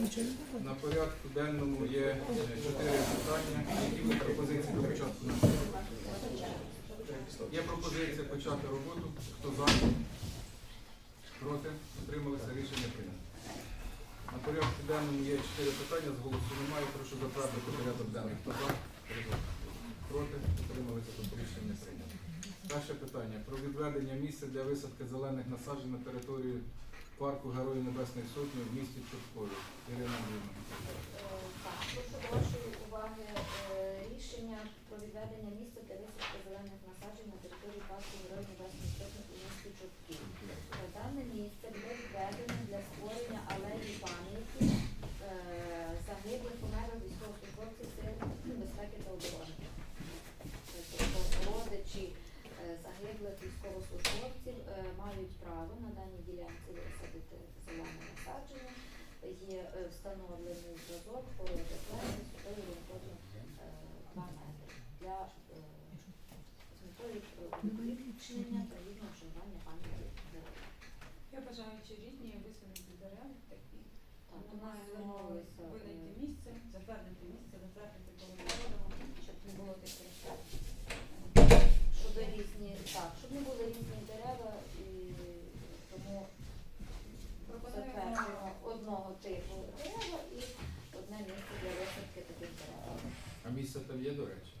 На порядку денному є е, чотири питання. Які ви пропозиції початку? Є пропозиція почати роботу. Хто за? Проти? Утрималися? Рішення прийнято. На порядку денному є чотири питання. З голосу немає. Прошу затвердити порядок денний. Хто за? Проти? Утрималися? Тобто рішення не прийнято. Перше питання про відведення місця для висадки зелених насаджень на території парку Героїв Небесної Сотні в місті Чорткові. Ірина Андрійовна. Е, Так, прошу вашої уваги е, рішення про відведення місця для висадки зелених насаджень на території парку Героїв Небесної Сотні у місті Чортків. Е, Дане місце буде відведено для створення алеї пам'яті е, загиблих померлих військовослужбовців сил безпеки та оборони. Тобто родичі е, загиблих військовослужбовців е, мають право на даній ділянці висадити зелене насадження. Є е, встановлений зразок по ОДП висотою орієнтовно е, 2 метри для е, з метою виключення та гідного вшанування пам'яті героїв. Бажаючи рідні висунути дерев такі. Так, у нас видати е, місце, затвердити місце, затвердити договором. щоб не було таких щоб різні, так, щоб не були різні дерева і тому Пропонуємо одного типу дерева і одне місце для висадки таких дерев. А місце там є, до речі?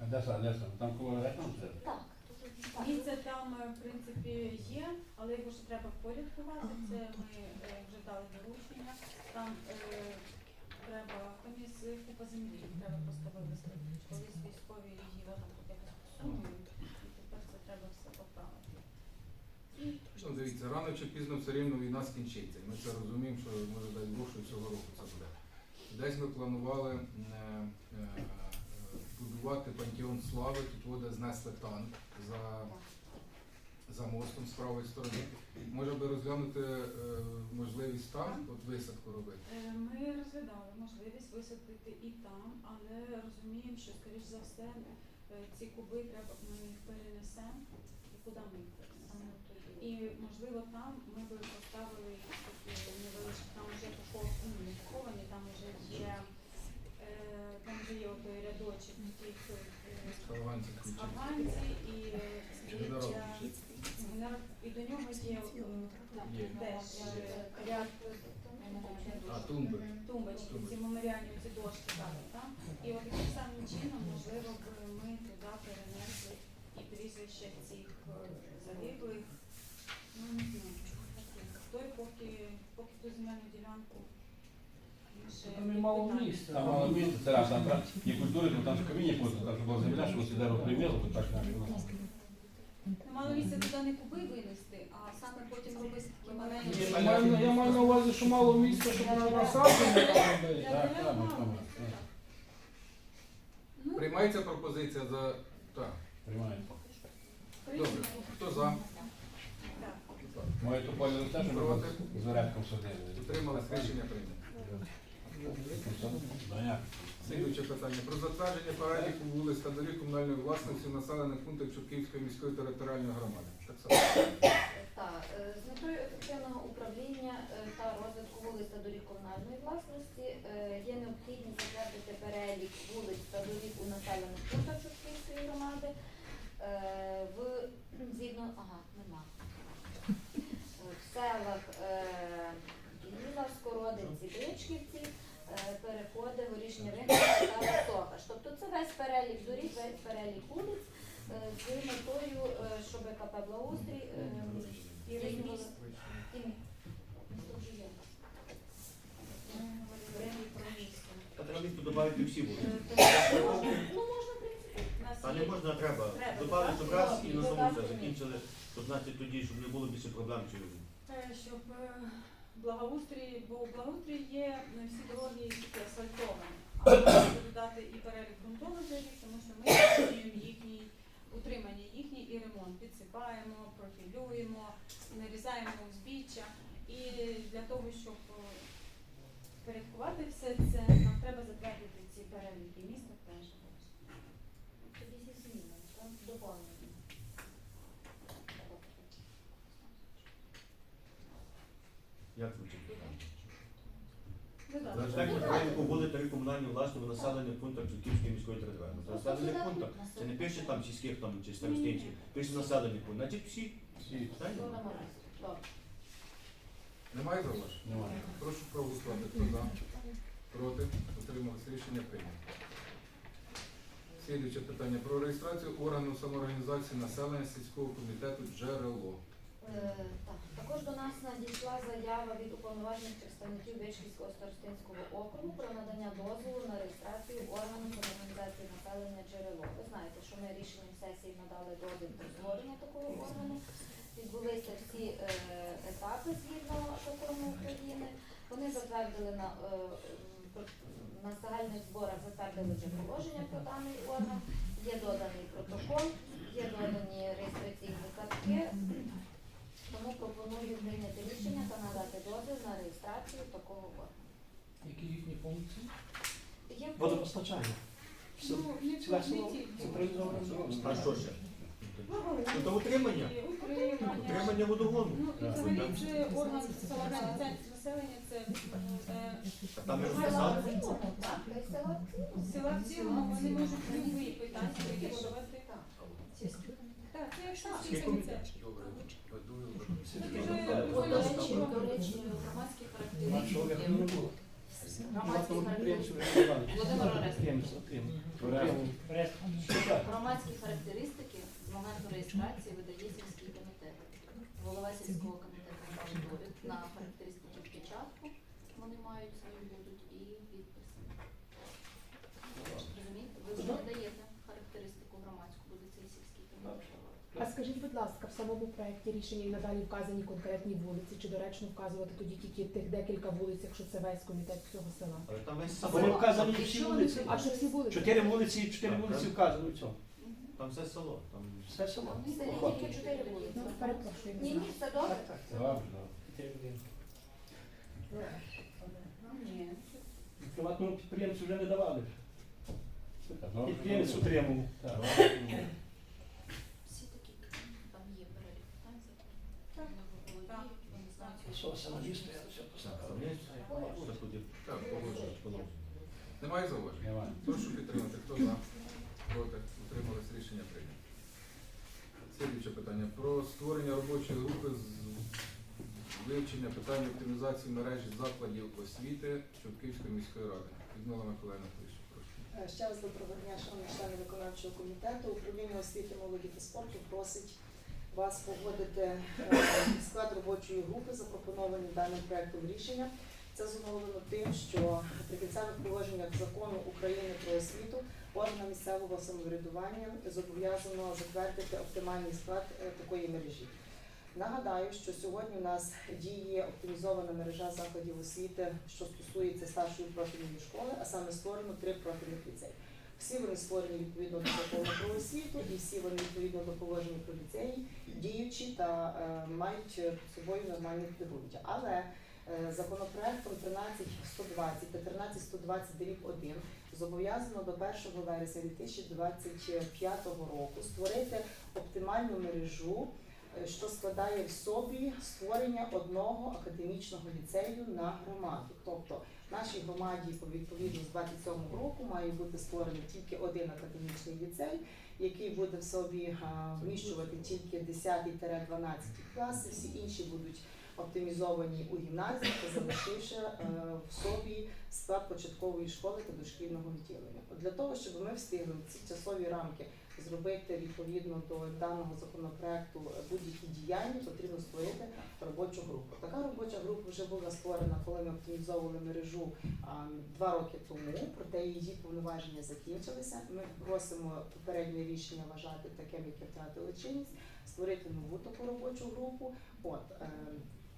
А де це, де це? Там коло рекламу це? Так, так. Місце там, е, в принципі, є, але його ще треба впорядкувати. Це ми е, вже дали доручення. Там е, треба, там є з- купа землі, треба просто вивезти. Колись військові її там якось посунули, і тепер це треба все поправити. Ну, дивіться, рано чи пізно все рівно війна скінчиться. Ми це розуміємо, що може дай Бог, що цього року це буде. Десь ми планували е, е, будувати пантеон слави, тут буде знесли танк за, за мостом з правої сторони. Може би розглянути е, можливість там, от висадку робити. Е, Ми розглядали можливість висадити і там, але розуміємо, що, скоріш за все, е, ці куби треба, ми їх перенесемо. І куди ми їх перенесемо? І, можливо, там ми би поставили такі невеличкі, там вже похов- ну, не поховані, там вже є, е, там вже є той рядочок тих е, Афганці включити. афганці і е, Генерал. здається, генерал- і до нього є е, Є. теж е, ряд А, тумби. тумбочки, Тумбочки. ці меморіальні ці дошки там, там. І от таким самим чином, можливо, б ми туди перенесли і прізвища цих е, загиблих. Ну, не знаю. Той поки, поки ту земельну ділянку. Там і мало місця. Там мало місця, це раз, там так, і культури, бо там ж каміння просто, там ж була земля, що ось дерево приміло, то так наші. Не мало місця туди не куби винести, а саме потім робити. Я маю, я маю на увазі, що мало місця, щоб на насадження там робити. Для Так, так, ми там, Так. так. Ну, Приймається пропозиція за. Так. Приймаємо. Добре. Хто за? Моє то поле росте, що ми Проти? з зарядком садили. Утримались рішення прийнято. Доня. Слідуюче питання про затвердження переліку вулиць та доріг комунальної власності в населених пунктах Чортківської міської територіальної громади. Так само. Е, з метою ефективного управління е, та розвитку вулиць та доріг комунальної власності е, є необхідність затвердити перелік вулиць та доріг у населених пунктах Чортківської громади. В згідно, ага, нема. В селах Біліла, Скородинці, Бричківці, переходи горішня ринка та Висока. Тобто це весь перелік доріг, весь перелік вулиць з метою, щоб КП Благоустрій і. Та треба місто додати всі будуть. Е, Ну, можна, в принципі. У нас Та не є можна, треба. Треба, Добавити раз і на самому Додати. це закінчили, то значить тоді, щоб не було більше проблем через. Е, щоб е, благоустрій, бо благоустрій є не всі дороги асфальтовані. А треба додати і перелік ґрунтових доріг, тому що ми здійснюємо їхній утримання їхній і ремонт. Підсипаємо, профілюємо, нарізаємо узбіччя. І для того, щоб е, впорядкувати все це, нам треба затвердити ці переліки міста теж. Тоді так? Як звучить питання? Архітектор має побули комунальні власні в населених пунктах Чутківської міської територіальної. Це населених пунктах. Це не пише там сільських там чи старостинських, пише населені пункти. Значить всі. Всі. Немає зауважень? Немає. Прошу проголосувати. Хто за? Проти? Утрималися. Рішення прийнято. Слідуюче питання про реєстрацію органу самоорганізації населення сільського комітету джерело. Е, Так, також до нас надійшла заява від уповноважених представників Вишківського старостинського округу про надання дозволу на реєстрацію органу самоорганізації населення джерело. Ви знаєте, що ми рішенням сесії надали дозвіл про створення такого органу. Відбулися всі е, етапи згідно закону України. Вони затвердили на, е, на загальних зборах затвердили вже положення про даний орган. Є доданий протокол, є додані реєстраційні картки. Тому пропоную прийняти рішення та надати дозвіл на реєстрацію такого органу. Які їхні функції? Є Водопостачання. Ну, не Ціле село тільки. централізоване. А що ще? Благоустрій, Ну, утримання. Утримання. Утримання водогону. Ну, і взагалі це орган самоорганізації населення, це е, Там і Села в цілому, так, села в цілому. села в цілому, вони можуть любі питання вирішувати. Так. Так, це як Так. сільський комітет. О, до речі, до речі, громадські характеристики. Громадські характеристики. Громадські характеристики з моменту реєстрації видає сільський комітет. Голова сільського комітету має довід на характеристики в печатку. Вони мають свої будуть і підписи. Розумієте? Ви вже не даєте характеристику громадську, буде цей сільський комітет. А скажіть, будь ласка, в самому проєкті рішення і надалі вказані конкретні вулиці, чи доречно вказувати тоді тільки тих декілька вулиць, якщо це весь комітет всього села? Але там весь А вони село. вказані всі вулиці. А що всі вулиці? Чотири вулиці, чотири Так, вулиці так. вказані в цьому. Там все село. Там Все село. В селі тільки чотири вулиці. Ну, перепрошую. Ні, ні, все добре. Так, так. Добре, добре. Ні. Приватному підприємцю вже не давали. Підприємець утримував. Так. Всі такі питання, там є перелік питань, Так. законів. Так. Вони знають, Що сценаристи, я все є все тоді. Так, погоджуюсь. Положено. Немає зауважень? Немає. Прошу підтримати. Хто за? Проти? Утримались. Рішення прийнято. Слідуюче питання. Про створення робочої групи з вивчення питань оптимізації мережі закладів освіти Чортківської міської ради. Людмила Миколаївна, прошу. Е, Ще раз доброго дня, шановні члени виконавчого комітету. Управління освіти, молоді та спорту просить вас погодити е, склад робочої групи, запропоновані даним проектом рішення. Це зумовлено тим, що в прикінцевих положеннях закону України про освіту органам місцевого самоврядування зобов'язано затвердити оптимальний склад е, такої мережі. Нагадаю, що сьогодні у нас діє оптимізована мережа закладів освіти, що стосується старшої профільної школи, а саме створено три профільних ліцеї. Всі вони створені відповідно до закону про освіту, і всі вони відповідно до положень про ліцеї, діючі та е, мають собою нормальне підґрунтя. Але е, законопроектом 13120 та 13120 дріб 1 зобов'язано до 1 вересня 2025 року створити оптимальну мережу е, що складає в собі створення одного академічного ліцею на громаду. Тобто нашій громаді по- відповідно з 27 року має бути створений тільки один академічний ліцей, який буде в собі вміщувати тільки 10-12 класи, всі інші будуть оптимізовані у гімназії та залишивши е, в собі склад початкової школи та дошкільного відділення. Для того, щоб ми встигли ці часові рамки зробити відповідно до даного законопроекту будь-які діяння, потрібно створити робочу групу. Така робоча група вже була створена, коли ми оптимізовували мережу два роки тому, проте її повноваження закінчилися. Ми просимо попереднє рішення вважати таким, яке втратило чинність, створити нову таку робочу групу. От е,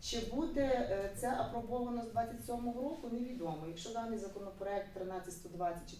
чи буде е, це апробовано з 27-го року, невідомо. Якщо даний законопроект 13120 чи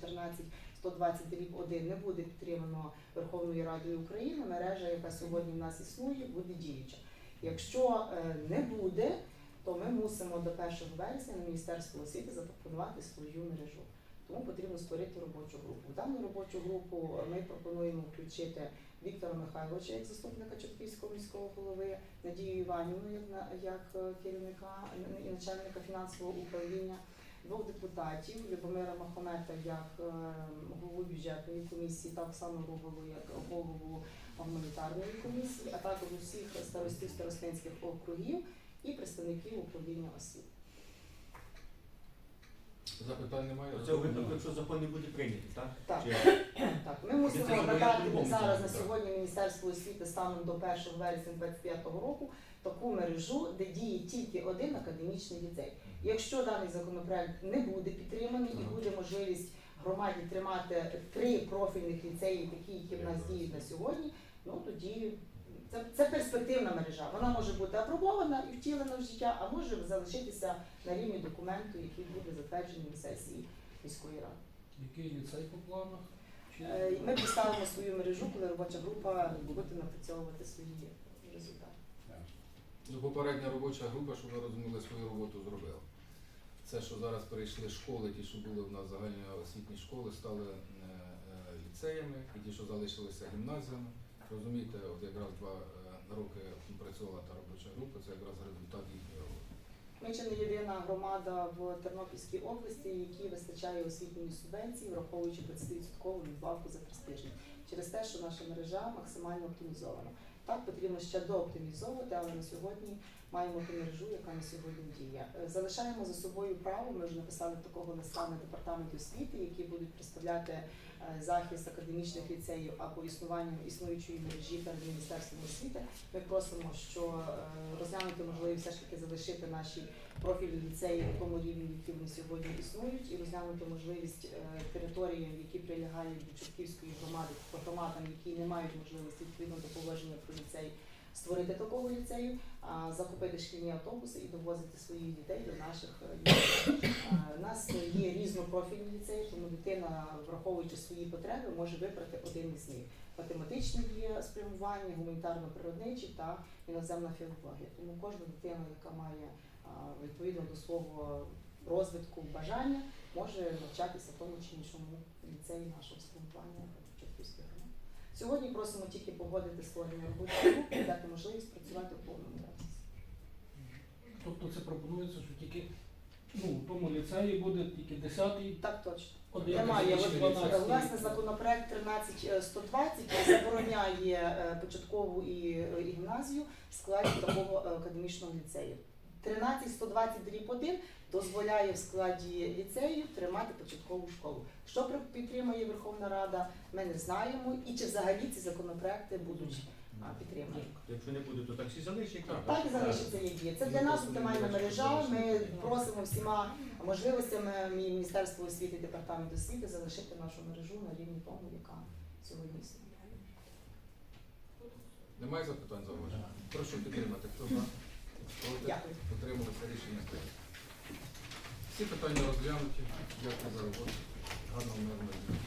13120 дріб 1 не буде підтримано Верховною Радою України, мережа, яка сьогодні в нас існує, буде діюча. Якщо е, не буде, то ми мусимо до 1 вересня на Міністерство освіти запропонувати свою мережу. Тому потрібно створити робочу групу. В дану робочу групу ми пропонуємо включити Віктора Михайловича як заступника Чортківського міського голови, Надію Іванівну як е, керівника і начальника фінансового управління, двох депутатів Любомира Махомета як е, голову бюджетної комісії, так само Рубову як голову гуманітарної комісії, а також усіх старостів старостинських округів і представників управління освіти. Запитань немає? Це у випадку, якщо закон не буде прийнятий, так? Так. Чи Так, ми мусимо Це надати по-любому зараз на сьогодні Міністерство освіти станом до 1 вересня 2025 року таку мережу, де діє тільки один академічний ліцей. Якщо даний законопроект не буде підтриманий і буде можливість громаді тримати три профільних ліцеї, такі, які в нас діють на сьогодні, ну тоді це, це перспективна мережа. Вона може бути апробована і втілена в життя, а може залишитися на рівні документу, який буде затверджений на сесії міської ради. Який ліцей по планах? Е, Ми поставимо свою мережу, коли робоча група буде напрацьовувати свої результати. Ну, попередня робоча група, щоб ви розуміли, свою роботу зробила. Це, що зараз перейшли школи, ті, що були в нас загальні освітні школи, стали е, е, ліцеями, і ті, що залишилися гімназіями. Розумієте, от якраз два е, роки працювала та робоча група, це якраз результат їхньої роботи. Ми чи не єдина громада в Тернопільській області, якій вистачає освітньої субвенції, враховуючи 20% надбавку за престижні. Через те, що наша мережа максимально оптимізована. Так потрібно ще дооптимізовувати, але на сьогодні маємо ту мережу, яка на сьогодні діє. Е, Залишаємо за собою право. Ми вже написали такого листа на департамент освіти, які будуть представляти захист академічних ліцеїв або існуванням існуючої мережі перед міністерством освіти. Ми просимо, що е, розглянути можливість все ж таки залишити наші профільні ліцеї в тому рівні, які вони сьогодні існують, і розглянути можливість територіям, території, які прилягають до Чортківської громади, по громадам, які не мають можливості відповідно до положення про ліцей, створити такого ліцею, закупити шкільні автобуси і довозити своїх дітей до наших. Е, У нас є різнопрофільні ліцеї, тому дитина, враховуючи свої потреби, може вибрати один із них. Математичне є спрямування, гуманітарно-природничі та іноземна філологія. Тому кожна дитина, яка має відповідно до свого розвитку бажання, може навчатися в тому чи іншому ліцеї нашого спрямування в Чортківській громаді. Сьогодні просимо тільки погодити створення робочої групи і дати можливість працювати в повному обсязі. Тобто це пропонується, що тільки ну, в тому ліцеї буде тільки 10-й, Так точно. 11 Немає. 12. власне, законопроект 13120 забороняє е, початкову і, е, і гімназію в складі такого е, академічного ліцею. 13120 дріб 1 дозволяє в складі ліцею тримати початкову школу. Що підтримує Верховна Рада, ми не знаємо. І чи взагалі ці законопроекти будуть підтримані. якщо не буде, то так всі залишать. Так і залишиться як є. Це для нас оптимальна мережа. Ми просимо всіма можливостями Мі- Міністерства освіти і департаменту освіти залишити нашу мережу на рівні тому, яка сьогодні існує. Немає запитань зауважень? Прошу підтримати. Хто за? Дякую. Утрималися рішення. Всі питання розглянуті. Дякую за роботу. Гарного мирного дня.